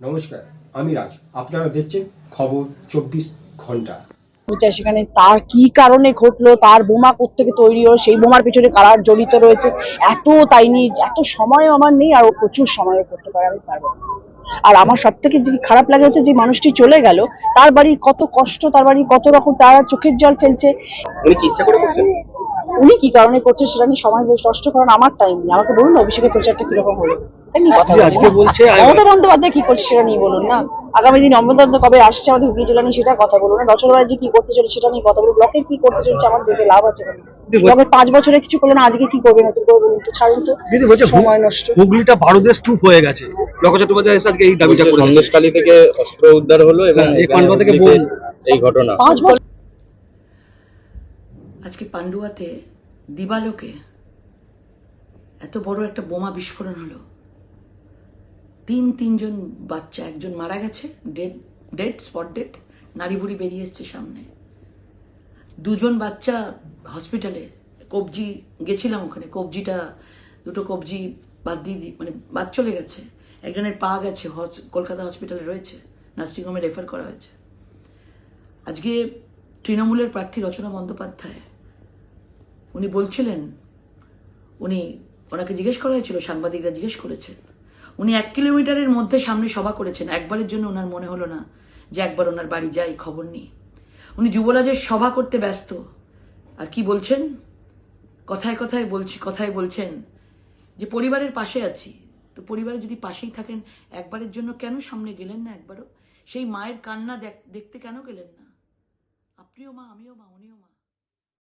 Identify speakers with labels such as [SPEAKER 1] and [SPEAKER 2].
[SPEAKER 1] নমস্কার আমি রাজ। আপনারা দেখছেন খবর চব্বিশ ঘণ্টা।
[SPEAKER 2] চাই সেখানে তার কি কারণে ঘটলো তার বোমা থেকে তৈরি হলো সেই বোমার পিছনে কারা জড়িত রয়েছে এত তাই নিয়ে এত সময় আমার নেই আর ও প্রচুর সময় করতে পারে আমি পারব আর আমার সব থেকে যেটি খারাপ লাগে হচ্ছে যে মানুষটি চলে গেল তার বাড়ির কত কষ্ট তার বাড়ির কত রকম তারা চোখের জল ফেলছে।
[SPEAKER 3] উনি কি ইচ্ছা করে করছেন
[SPEAKER 2] উনি কি কারণে করছে সেটা নিয়ে সময় নষ্ট করার আমার টাইম নেই। আমাকে বলুন না অভিষেকের প্রচারটা কীরকম হলো? মমতা বন্দ্যোপাধ্যায় কি করছে সেটা নিয়ে বলুন না। আগামী দিন অমৃত কবে আসছে আমাদের হুগলি জেলা নিয়ে সেটা কথা বলুন না। রচনা কি করতে চলেছে সেটা নিয়ে কথা বলুন। ব্লকের কি করতে চলেছে আমার দেখে লাভ আছে? ব্লকের পাঁচ বছরে কিছু করল না আজকে কি করবে নতুন করে বলুন তো ছাড়ুন তো।
[SPEAKER 3] দিদি বলছে
[SPEAKER 2] সময় নষ্ট।
[SPEAKER 3] হুগলিটা ভারতের স্তূপ হয়ে গেছে। চট্টোপাধ্যায় আজকে এই দাবিটা
[SPEAKER 4] সন্দেশকালী থেকে অস্ত্র উদ্ধার হলো এবং
[SPEAKER 3] হ্যাঁ, এই পান্ডুয়া থেকে
[SPEAKER 4] এই ঘটনা।
[SPEAKER 2] পাঁচ বছর
[SPEAKER 5] আজকে পান্ডুয়াতে দিবালোকে এত বড় একটা বোমা বিস্ফোরণ হলো। তিন তিনজন বাচ্চা, একজন মারা গেছে, ডেড ডেড, স্পট ডেড নারী বুড়ি বেরিয়ে এসছে সামনে। দুজন বাচ্চা হসপিটালে, কবজি গেছিলাম ওখানে, কবজিটা, দুটো কবজি বাদ দিয়ে দি- মানে বাদ চলে গেছে। একজনের পা গেছে কলকাতা হসপিটালে রয়েছে, নার্সিংহোমে রেফার করা হয়েছে। আজকে তৃণমূলের প্রার্থী রচনা বন্দ্যোপাধ্যায় উনি বলছিলেন, উনি ওনাকে জিজ্ঞেস করা হয়েছিল, সাংবাদিকরা জিজ্ঞেস করেছেন উনি এক কিলোমিটারের মধ্যে সামনে সভা করেছেন, একবারের জন্য ওনার মনে হলো না যে একবার ওনার বাড়ি যাই, খবর নিই। উনি যুবরাজের সভা করতে ব্যস্ত। আর কি বলছেন? কথায় কথায় বলছি, কথায় বলছেন যে পরিবারের পাশে আছি। তো পরিবারে যদি পাশেই থাকেন, একবারের জন্য কেন সামনে গেলেন না একবারও? সেই মায়ের কান্না দেখ- দেখতে কেন গেলেন না? আপনিও মা, আমিও মা, উনিও মা।